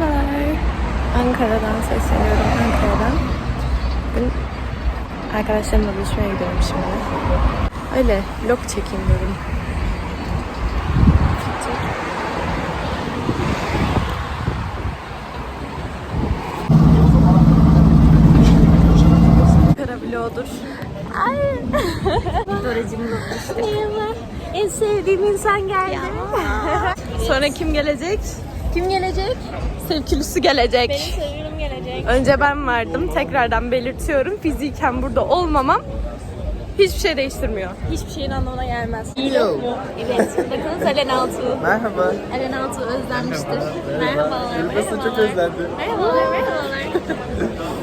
Merhabalar. Ankara'dan sesleniyorum. Ankara'dan. Bugün arkadaşlarımla buluşmaya gidiyorum şimdi. Öyle vlog çekeyim dedim. Ankara vlogudur. Ay. Doracım Merhaba. En sevdiğim insan geldi. Sonra kim gelecek? Kim gelecek? Sevgilisi gelecek. sevgilim gelecek. Önce ben vardım. Tekrardan belirtiyorum. Fiziken burada olmamam hiçbir şey değiştirmiyor. Hiçbir şeyin anlamına gelmez. Yok mu? Evet. Bakın Alen Altuğ. Merhaba. Alen Altuğ özlenmiştir. Merhabalar. Çok merhabalar. özlendi. Merhabalar, merhabalar.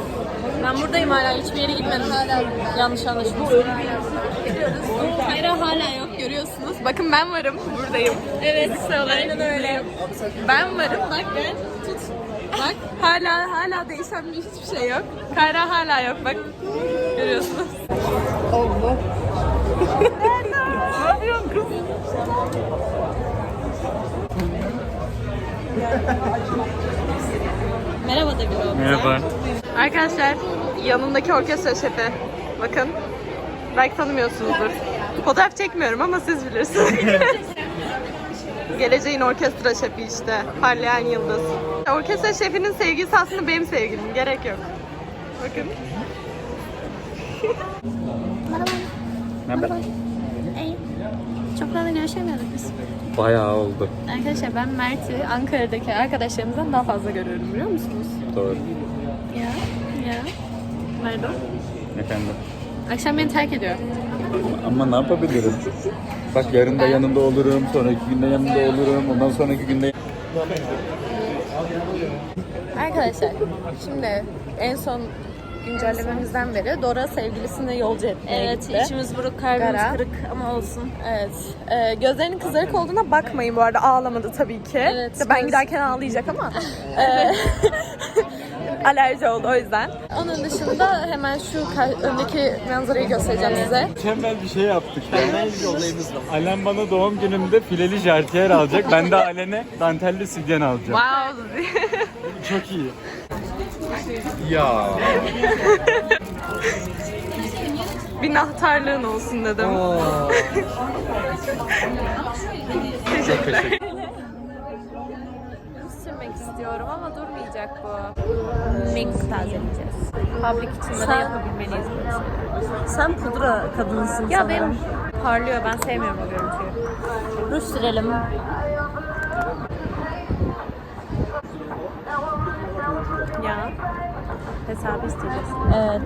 ben buradayım hala. Hiçbir yere gitmedim. Hala yanlış anlaşılmasın. Kayra hala yok görüyorsunuz. Bakın ben varım. Buradayım. Evet. Aynen öyle. Ben varım. Bak ben tut. Bak hala hala değişen bir hiçbir şey yok. Kayra hala yok bak. Görüyorsunuz. Allah. ne yapıyorsun kız? Merhaba da bir. Merhaba. Arkadaşlar yanındaki orkestra şefi. Bakın. Belki tanımıyorsunuzdur. Fotoğraf çekmiyorum ama siz bilirsiniz. Geleceğin orkestra şefi işte. Parlayan yıldız. Orkestra şefinin sevgisi aslında benim sevgilim. Gerek yok. Bakın. Merhaba. İyi. Çok fazla görüşemiyorduk biz. Bayağı oldu. Arkadaşlar ben Mert'i Ankara'daki arkadaşlarımızdan daha fazla görüyorum biliyor musunuz? Doğru. Ya. O? Efendim. Akşam beni terk ediyor. Ama ne yapabilirim? Bak yarın da yanında olurum, sonraki günde yanında olurum, ondan sonraki günde... Arkadaşlar şimdi en son güncellememizden beri Dora sevgilisini yolcu etmeye Evet, gitti. içimiz buruk, kalbimiz Gara. kırık ama olsun. Evet. Ee, gözlerinin kızarık olduğuna bakmayın bu arada. Ağlamadı tabii ki. Evet, İşte ben göz- giderken ağlayacak ama. e, alerji oldu o yüzden. Onun dışında hemen şu öndeki manzarayı göstereceğim size. Mükemmel bir şey yaptık ya. Alen bana doğum günümde fileli jartiyer alacak. Ben de Alen'e dantelli sütyen alacağım. Wow. Çok iyi. Ya. Bir nahtarlığın olsun dedim. Teşekkür Sürmek istiyorum ama durmayacak bu. Mix tazeleyeceğiz. Public içinde de yapabilmeliyiz şeyleri. Sen pudra kadınsın Ya sanırım. benim parlıyor ben sevmiyorum o görüntüyü. Ruj sürelim. Ya hesabı isteyeceğiz. Evet.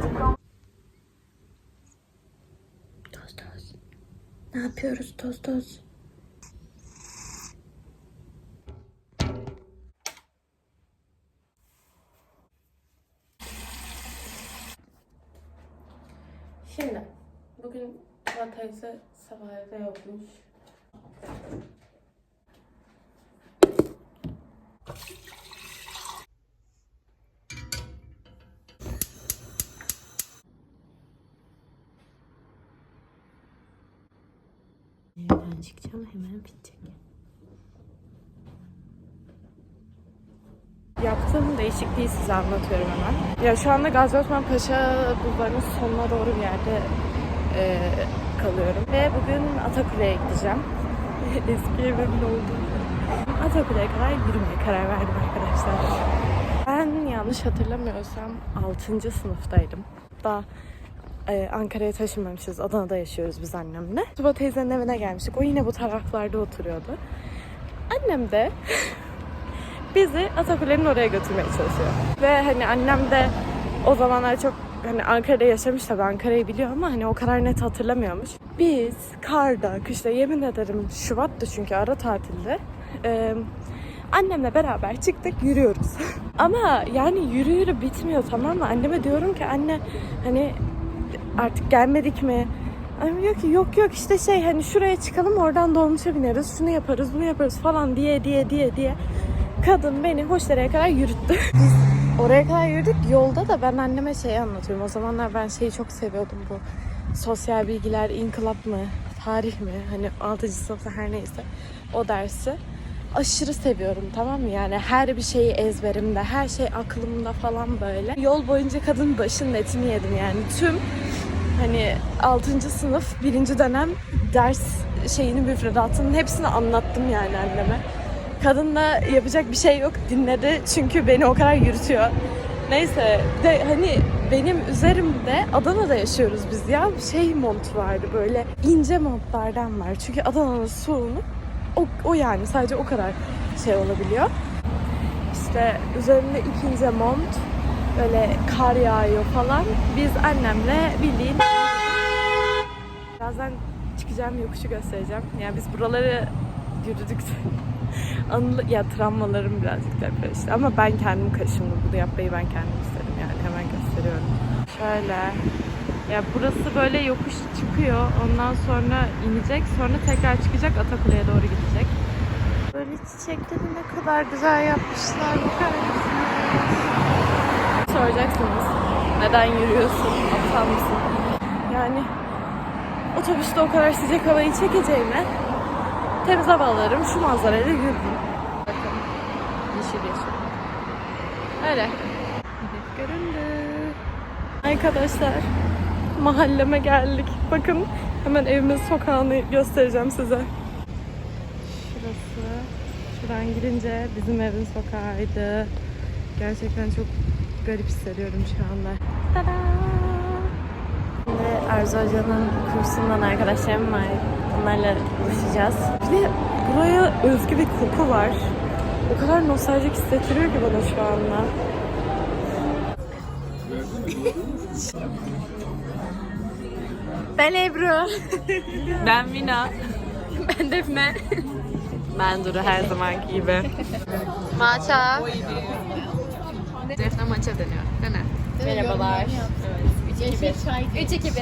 Toz toz. Ne yapıyoruz toz toz? Şimdi bugün Tuba teyze sabah evde yokmuş. Evden çıkacağım hemen bitecek. Değişikliği size anlatıyorum hemen. Ya şu anda Gazi Osman Paşa bulvarının sonuna doğru bir yerde e, kalıyorum. Ve bugün Atakule'ye gideceğim. Eski evimin olduğu. Atakule'ye kadar yürümeye karar verdim arkadaşlar. Ben yanlış hatırlamıyorsam 6. sınıftaydım. Daha ee, Ankara'ya taşınmamışız. Adana'da yaşıyoruz biz annemle. Tuba teyzenin evine gelmiştik. O yine bu taraflarda oturuyordu. Annem de bizi Atakule'nin oraya götürmeye çalışıyor. Ve hani annem de o zamanlar çok hani Ankara'da yaşamış tabii Ankara'yı biliyor ama hani o kadar net hatırlamıyormuş. Biz karda, kışta yemin ederim Şubat'tı çünkü ara tatilde. Ee, annemle beraber çıktık yürüyoruz. ama yani yürü yürü bitmiyor tamam mı? Anneme diyorum ki anne hani artık gelmedik mi? Annem diyor ki yok yok işte şey hani şuraya çıkalım oradan dolmuşa bineriz şunu yaparız bunu yaparız falan diye diye diye diye kadın beni Hoşdere'ye kadar yürüttü. Oraya kadar yürüdük. Yolda da ben anneme şeyi anlatıyorum. O zamanlar ben şeyi çok seviyordum bu. Sosyal bilgiler, inkılap mı, tarih mi? Hani 6. sınıfta her neyse o dersi. aşırı seviyorum tamam mı? Yani her bir şeyi ezberimde, her şey aklımda falan böyle. Yol boyunca kadın başının etini yedim yani. Tüm hani 6. sınıf 1. dönem ders şeyini müfredatının hepsini anlattım yani anneme. Kadınla yapacak bir şey yok dinledi çünkü beni o kadar yürütüyor. Neyse de hani benim üzerimde Adana'da yaşıyoruz biz ya şey mont vardı böyle ince montlardan var. Çünkü Adana'nın soğuğunu o, o yani sadece o kadar şey olabiliyor. İşte üzerimde iki ince mont böyle kar yağıyor falan. Biz annemle bildiğin birazdan çıkacağım yokuşu göstereceğim. Yani biz buraları yürüdük. Anılı, ya travmalarım birazcık depreşti. Ama ben kendim kaşındım. Bunu yapmayı ben kendim istedim yani. Hemen gösteriyorum. Şöyle. Ya burası böyle yokuş çıkıyor. Ondan sonra inecek. Sonra tekrar çıkacak. Atakule'ye doğru gidecek. Böyle çiçekleri ne kadar güzel yapmışlar. Bakar mısınız? Soracaksınız. Neden yürüyorsun? Aptal mısın? Yani otobüste o kadar sıcak havayı çekeceğime temiz hava alırım. Şu manzarayla yürürüm. Bakın. Yeşil yeşil. Öyle. Göründü. Arkadaşlar mahalleme geldik. Bakın hemen evimin sokağını göstereceğim size. Şurası. Şuradan girince bizim evin sokağıydı. Gerçekten çok garip hissediyorum şu anda. Tada! Arzu Hoca'nın kursundan arkadaşlarım var. Onlarla buluşacağız. Bir de buraya özgü bir koku var. O kadar nostaljik hissettiriyor ki bana şu anda. Ben Ebru. ben Mina. Ben Defne. Ben Duru her zamanki gibi. Maça. Defne maça deniyor. Dene. Merhabalar. 3 2 1.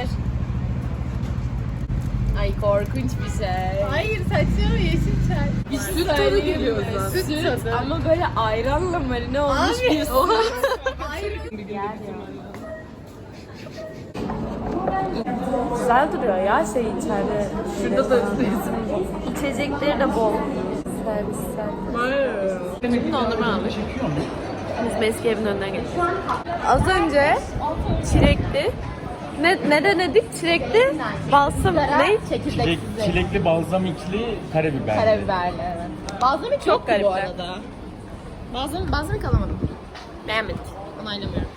Ay korkunç bir şey. Hayır saçma yeşil çay. Bir süt tadı geliyor zaten. Süt tadı. Ama böyle ayranla marine olmuş Abi. bir Oha. Güzel duruyor ya şey içeride. Şurada da İçecekleri de bol. Servis servis. Şimdi dondurma almış. Biz Beski evin önünden geçtik. Az önce çilekli ne, ne denedik? Çilekli balsam ne? Çilek, çilekli balzamikli karabiber. Karabiberli evet. Bazlami çok, Çok garip. bu arada. Bazlami, bazlami alamadım. Beğenmedik. Onaylamıyorum.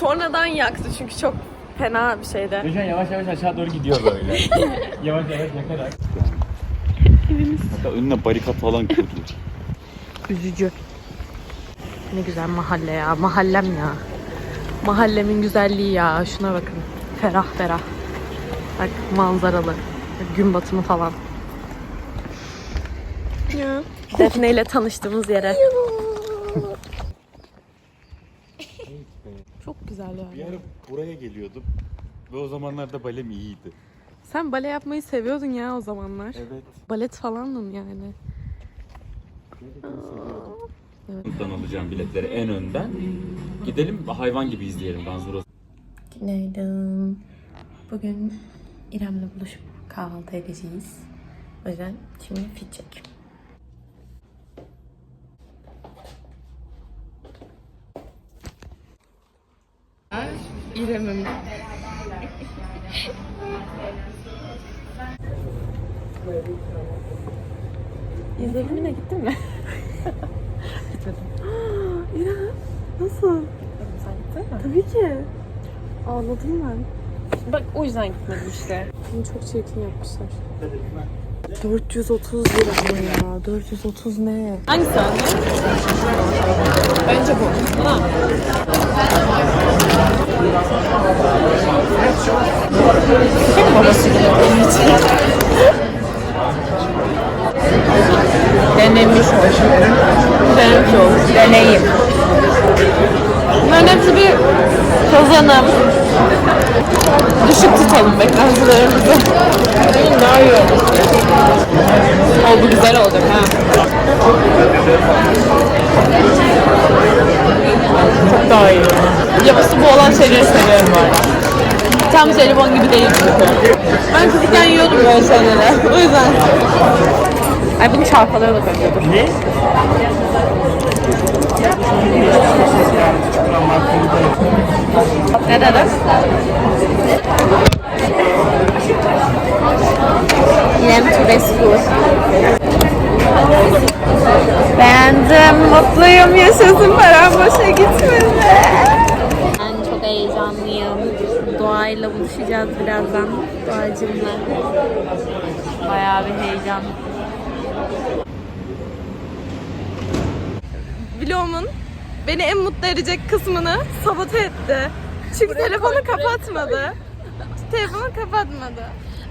Sonradan yaktı çünkü çok fena bir şeydi. Gülşen yavaş yavaş aşağı doğru gidiyor böyle. yavaş yavaş yakarak. Hatta önüne barikat falan kurdu. Üzücü. Ne güzel mahalle ya. Mahallem ya. Mahallemin güzelliği ya. Şuna bakın. Ferah ferah. Bak manzaralı. Gün batımı falan. Ya. Defne ile tanıştığımız yere. Çok güzel Bir yani. ara buraya geliyordum. Ve o zamanlarda balem iyiydi. Sen bale yapmayı seviyordun ya o zamanlar. Evet. Balet falandın yani. Buradan alacağım biletleri en önden. Gidelim hayvan gibi izleyelim Danzuro. Günaydın. Bugün İrem'le buluşup kahvaltı edeceğiz. O yüzden şimdi fit çek. İrem'im. İzledin mi? Gittin mi? Gitmedim. İrem nasıl? Sen gittin mi? Tabii ki. Ağladım ben. Bak o yüzden gitmedim işte. Bunu çok çirkin yapmışlar. 430 lira bu ya. 430 ne? Hangisi anne? Bence bu. Ha. Denemiş olsun. Denemiş olsun. Deneyim. Kazanım. Düşük tutalım beklentilerimizi. Daha iyi olur. O bu güzel olacak ha. Çok daha iyi. Yapısı bu olan şeyleri seviyorum bu arada. Tam jelibon gibi değil çünkü. Ben çocukken yiyordum böyle şeyleri. O yüzden. Ay bunu çalkalayarak öpüyordur. Ne? Ne dedi? Yem to rescue. Beğendim, mutluyum, yaşasın param boşa gitmedi. Ben çok heyecanlıyım. Doğayla buluşacağız birazdan. Doğacımla. Bayağı bir heyecan. Vlogumun beni en mutlu edecek kısmını sabote etti. Çünkü telefonu kapatmadı. telefonu kapatmadı.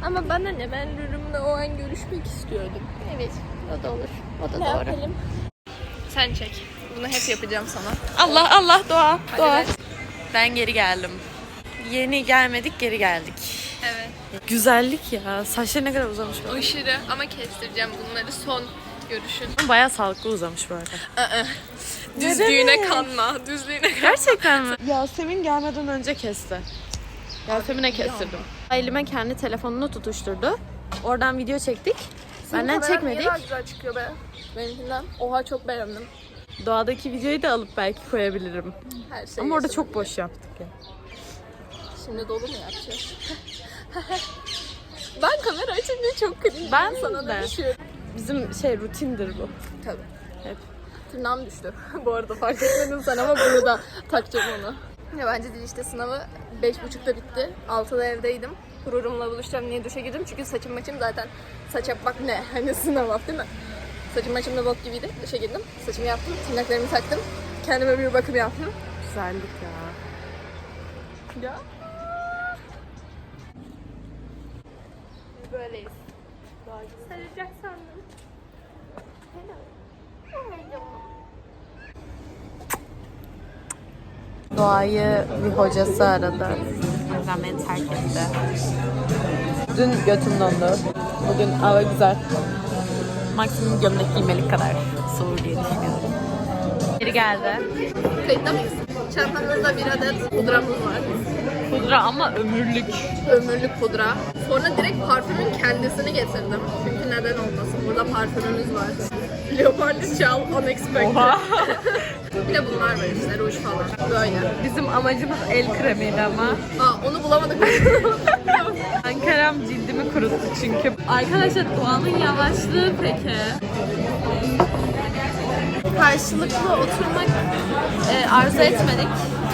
Ama bana ne ben Rürüm'le o an görüşmek istiyordum. Evet o da olur. O da Ne doğru. yapalım? Sen çek. Bunu hep yapacağım sana. Allah Allah doğa doğa. ver. Ben geri geldim. Yeni gelmedik geri geldik. Evet. Güzellik ya. Saçları ne kadar uzamış bak. Aşırı ama kestireceğim bunları son görüşün. Bayağı sağlıklı uzamış bu arada. Düzlüğüne kanma. Düzlüğüne kanma. Gerçekten mi? Yasemin gelmeden önce kesti. Yasemin'e kestirdim. Elime kendi telefonunu tutuşturdu. Oradan video çektik. Benden çekmedik. daha güzel çıkıyor be. Benimkinden. Oha çok beğendim. Doğadaki videoyu da alıp belki koyabilirim. Her şey. Ama orada yaşadım. çok boş yaptık ya. Şimdi dolu mu yapacağız? ben kamera açınca çok cringe. Ben sana de. dönüşüyorum. Bizim şey rutindir bu. Tabii. Hep. Tırnağım düştü. Bu arada fark etmedin sen ama bunu da takacağım onu. Ya bence dil işte sınavı 5.30'da bitti. 6'da evdeydim. Gururumla buluşacağım niye duşa girdim çünkü saçım maçım zaten saça bak ne hani sınav hafta değil mi? Saçım maçım da bok gibiydi. Duşa girdim. Saçımı yaptım. Tırnaklarımı taktım. Kendime bir bakım yaptım. Güzellik ya. Ya. Böyleyiz. Saracak Doğayı bir hocası aradı. Yüzden beni terk etti. Dün götüm dondu. Bugün hava güzel. Maksimum gömlek giymelik kadar soğur diye düşünüyorum. Geri geldi. Kayıtta mıyız? Çantamızda bir adet pudramız var. Pudra ama ömürlük. Ömürlük pudra. Sonra direkt parfümün kendisini getirdim. Çünkü neden olmasın? Burada parfümümüz var. Leopardi Çal Unexpected. bir de bunlar var işte ruj falan. Böyle. Bizim amacımız el kremiydi ama. Aa onu bulamadık. Ankara'm cildimi kuruttu çünkü. Arkadaşlar Doğan'ın yavaşlığı peki. Karşılıklı oturmak e, arzu etmedik.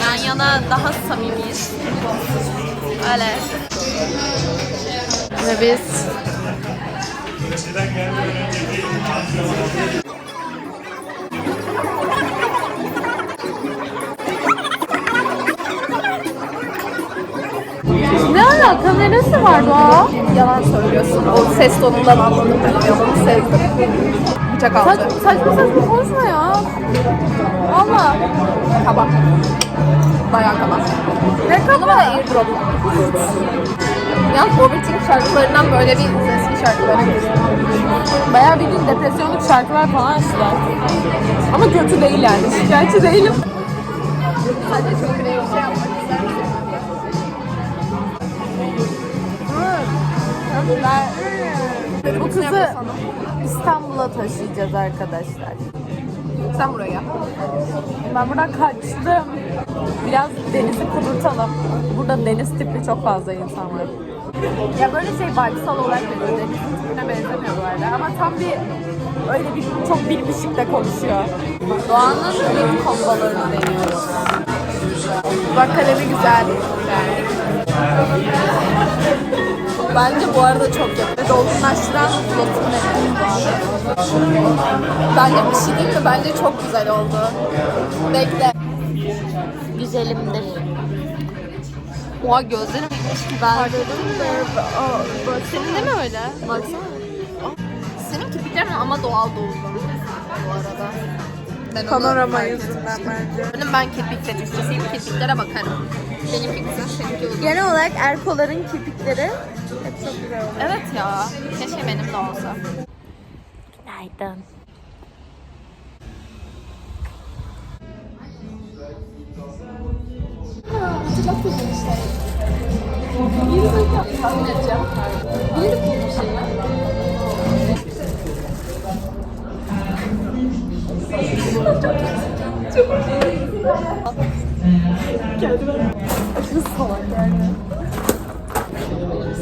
Yan yana daha samimiyiz. Öyle. Ve biz Ne alaka? Neresi var Doğa? Yalan söylüyorsun. O ses tonundan anladım ben. Yalanı sezdim. Bıçak aldı. Saç, saçma saçma konuşma ya. Valla. Kaba. Bayağı kaba. Ne kaba? Bana airdrop. Yalnız Robert'in şarkılarından böyle bir eski şarkılara girdim. Bayağı bir gün depresyonluk şarkılar falan açtılar. Ama kötü değil yani. Şikayetçi değilim. Sadece çok bir şey yapmak ister misin? Bu kızı İstanbul'a taşıyacağız arkadaşlar. Sen buraya. Ben buradan kaçtım. Biraz denizi kudurtalım. Burada deniz tipli çok fazla insan var. Ya böyle şey vibe'sal olarak böyle denizin tipine benzemiyor bu arada. Ama tam bir öyle bir çok bilmişlik de konuşuyor. Doğan'ın lip kombolarını deniyoruz. Bak kalemi güzel. Bence bu arada çok yakın. Dolgunlaştıran flotunu deniyoruz. Bence bir şey değil mi? Bence çok güzel oldu. Bekle. Güzelimdir. Oha gözlerim gitmiş ki ben. Senin de mi öyle? Baksana. Senin kirpiklerin ama doğal doğdu. Bu arada. Ben Panorama yüzünden bence. Benim ben kirpik fetişçisiyim. Kirpiklere bakarım. Benimki güzel, seninki uzun. Genel olarak erkoların kirpikleri hep çok güzel oluyor. Evet ya. Keşke benim de olsa. Günaydın. Tahmin edeceğim. Bildik mi bir şey ya?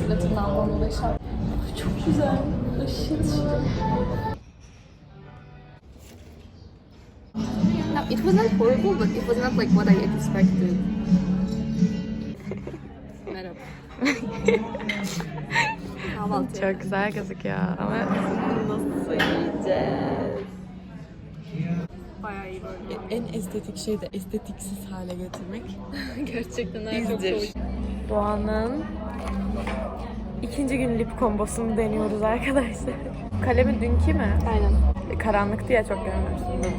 Aşırı tırnağımdan dolayı şarkı. Çok güzel. Aşırı şirin. İt wasn't horrible, but it was not like what I expected. Çok güzel gözüküyor ama nasıl yiyeceğiz? Bayağı iyi böyle. En estetik şey de estetiksiz hale getirmek. Gerçekten her çok. Doğan'ın ikinci gün lip kombosunu deniyoruz arkadaşlar. Kalemi dünkü mü? Aynen. Karanlıktı ya çok görmemiştim.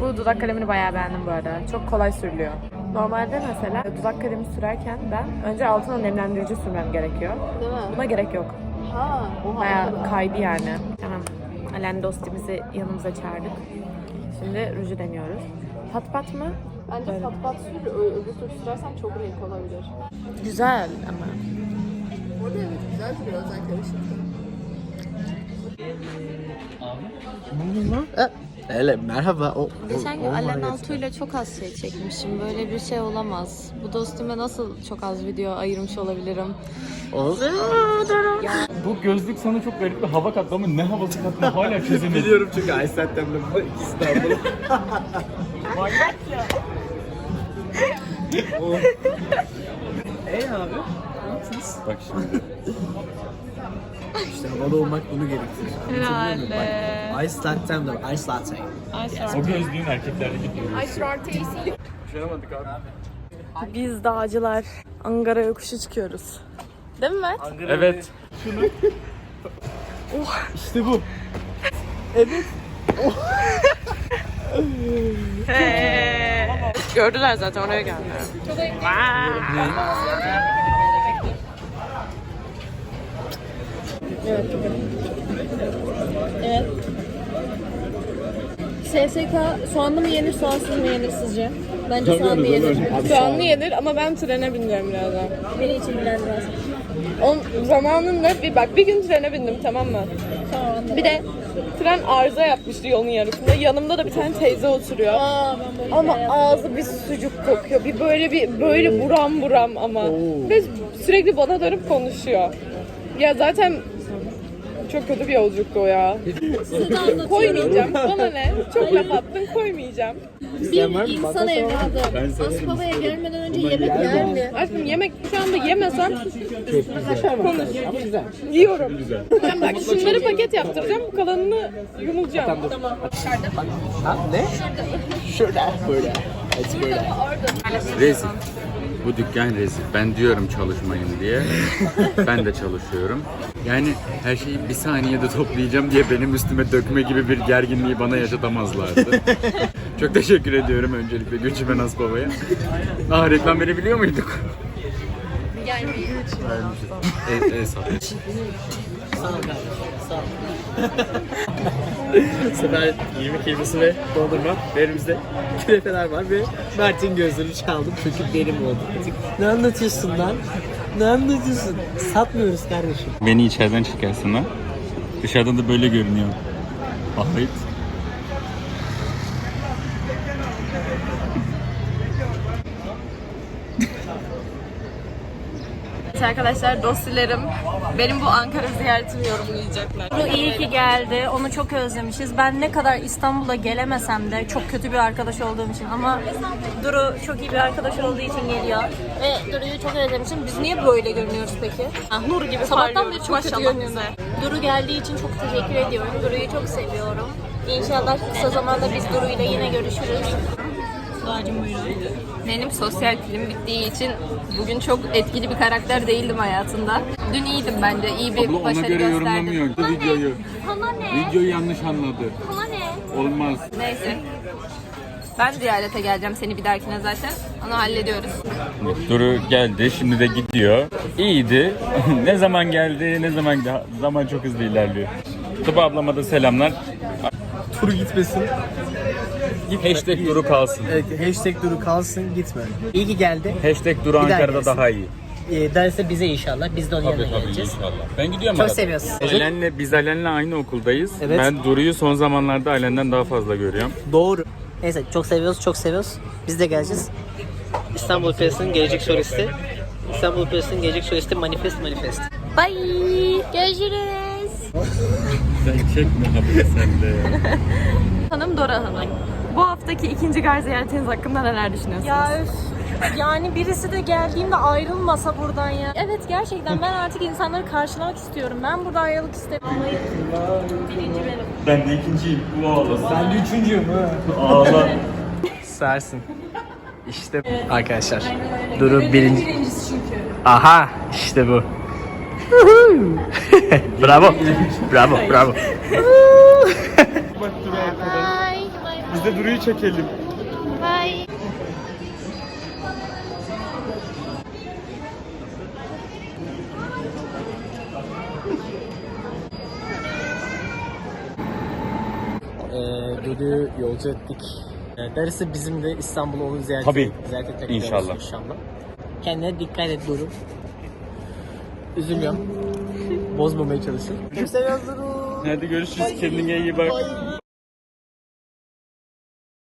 Bu dudak kalemini bayağı beğendim bu arada. Çok kolay sürülüyor. Normalde mesela dudak kalemi sürerken ben önce altına nemlendirici sürmem gerekiyor. Değil mi? Buna gerek yok. Ha, oha. Bayağı kaydı yani. Tamam. Alen dostimizi yanımıza çağırdık. Şimdi ruju deniyoruz. Pat pat mı? Bence pat pat sür, öbür türlü sürersen çok renk olabilir. Güzel ama. Orada evet güzel duruyor özellikle ışıkta. Hele merhaba. O, Geçen gün Alen Altuğ ile çok az şey çekmişim. Böyle bir şey olamaz. Bu dostime nasıl çok az video ayırmış olabilirim? Bu gözlük sana çok garip bir hava kattı ama ne havası kattı hala çözemedim. Biliyorum çünkü Ay September'da bu ikisi de abla. Ey abi. Bak şimdi. İşte havada olmak bunu gerektirir. Herhalde. Ice September, Ice Latte. O gözlüğün erkeklerdeki görüyoruz. Biz dağcılar Angara yokuşu çıkıyoruz. Değil mi Mert? Evet. İşte bu. Gördüler zaten oraya geldiler. SSK soğanlı mı yenir, soğansız mı yenir sizce? Bence soğanlı yenir. Soğanlı yenir ama ben trene bineceğim birazdan. Beni için bilenmez. On zamanında bir bak bir gün trene bindim tamam mı? Bir de tren arıza yapmıştı yolun yarısında. Yanımda da bir tane teyze oturuyor. Aa ben böyle Ama ağzı bir sucuk kokuyor. Bir böyle bir böyle buram buram ama. Ve sürekli bana dönüp konuşuyor. Ya zaten çok kötü bir yolculuktu o ya. koymayacağım. Bana ne? Çok laf attın koymayacağım. bir insan evladı. Aspava'ya gelmeden önce yemek yer mi? Aşkım yemek şu anda yemesem konuş. Yiyorum. Ben bak şunları paket yaptıracağım. Bu kalanını yumulacağım. Ha ne? Şurada. Böyle. Evet böyle. Rezil. Bu dükkan rezil. Ben diyorum çalışmayın diye. ben de çalışıyorum. Yani her şeyi bir saniyede toplayacağım diye benim üstüme dökme gibi bir gerginliği bana yaşatamazlardı. Çok teşekkür ediyorum öncelikle Gülçin Asbaba'ya. Ah reklam verebiliyor muyduk? E, e, sağ ol. Sağ ol kardeşim. Sağ ol. Bu sefer 20 kelimesi ve dondurma. Ve elimizde var ve Mert'in gözlerini çaldım çünkü benim oldu. Ne anlatıyorsun lan? Ne anlatıyorsun? Satmıyoruz kardeşim. Beni içeriden çekersin ha. Dışarıdan da böyle görünüyor. Ahmet. Arkadaşlar dostilerim benim bu Ankara ziyaretimi yorumlayacaklar. Duru iyi ki geldi. Onu çok özlemişiz. Ben ne kadar İstanbul'a gelemesem de çok kötü bir arkadaş olduğum için ama Duru çok iyi bir arkadaş olduğu için geliyor. Ve Duru'yu çok özlemişim. Biz niye böyle görünüyoruz peki? Ah, nur gibi Sabahtan beri çok kötü Maşallah görünüyorum. Duru geldiği için çok teşekkür ediyorum. Duru'yu çok seviyorum. İnşallah kısa zamanda biz Duru'yla yine görüşürüz. Doğacım buyurun. Benim sosyal pilim bittiği için bugün çok etkili bir karakter değildim hayatında. Dün iyiydim bence. İyi bir Abla ona başarı göre gösterdim. yorumlamıyor videoyu. Sana ne? Videoyu yanlış anladı. Sana ne? Olmaz. Neyse. Ben ziyarete geleceğim seni bir dahakine zaten. Onu hallediyoruz. Duru geldi, şimdi de gidiyor. İyiydi. ne zaman geldi, ne zaman gitti. Zaman çok hızlı ilerliyor. Tıpa ablama da selamlar. Tur gitmesin. Gitme. Hashtag Duru kalsın. Evet, hashtag Duru kalsın gitme. İyi ki geldi. Hashtag Duru Bir daha Ankara'da gelsin. daha iyi. Ee, derse bize inşallah. Biz de onun Tabii yanına tabii geleceğiz. inşallah. Ben gidiyorum Çok arada. seviyoruz. Alen'le, biz Alen'le aynı okuldayız. Evet. Ben Duru'yu son zamanlarda Alen'den daha fazla görüyorum. Doğru. Neyse çok seviyoruz, çok seviyoruz. Biz de geleceğiz. İstanbul Operası'nın gelecek solisti. İstanbul Operası'nın gelecek solisti Manifest Manifest. Bye. Görüşürüz. Sen çekme abi sen de. Hanım Dora Hanım. Bu haftaki ikinci gar ziyaretiniz hakkında neler düşünüyorsunuz? Ya üf. Yani birisi de geldiğimde ayrılmasa buradan ya. Evet gerçekten ben artık insanları karşılamak istiyorum. Ben burada ayrılık istemiyorum. Birinci benim. Ben de ikinciyim. Bu. Ben de üçüncüyüm ha. Ağla. Sersin. İşte arkadaşlar. Duru birinci. Aha işte bu. bravo. Bravo, bravo. Bak. Biz de Duru'yu çekelim. Ee, Duru'yu yolcu ettik. Ee, darısı bizim de İstanbul'u onu ziyaret, Tabii. ziyaret etmek İnşallah. inşallah. Kendine dikkat et Duru. Üzülüyorum. Bozmamaya. Çok seviyoruz Duru. Hadi görüşürüz. Kendine iyi bak.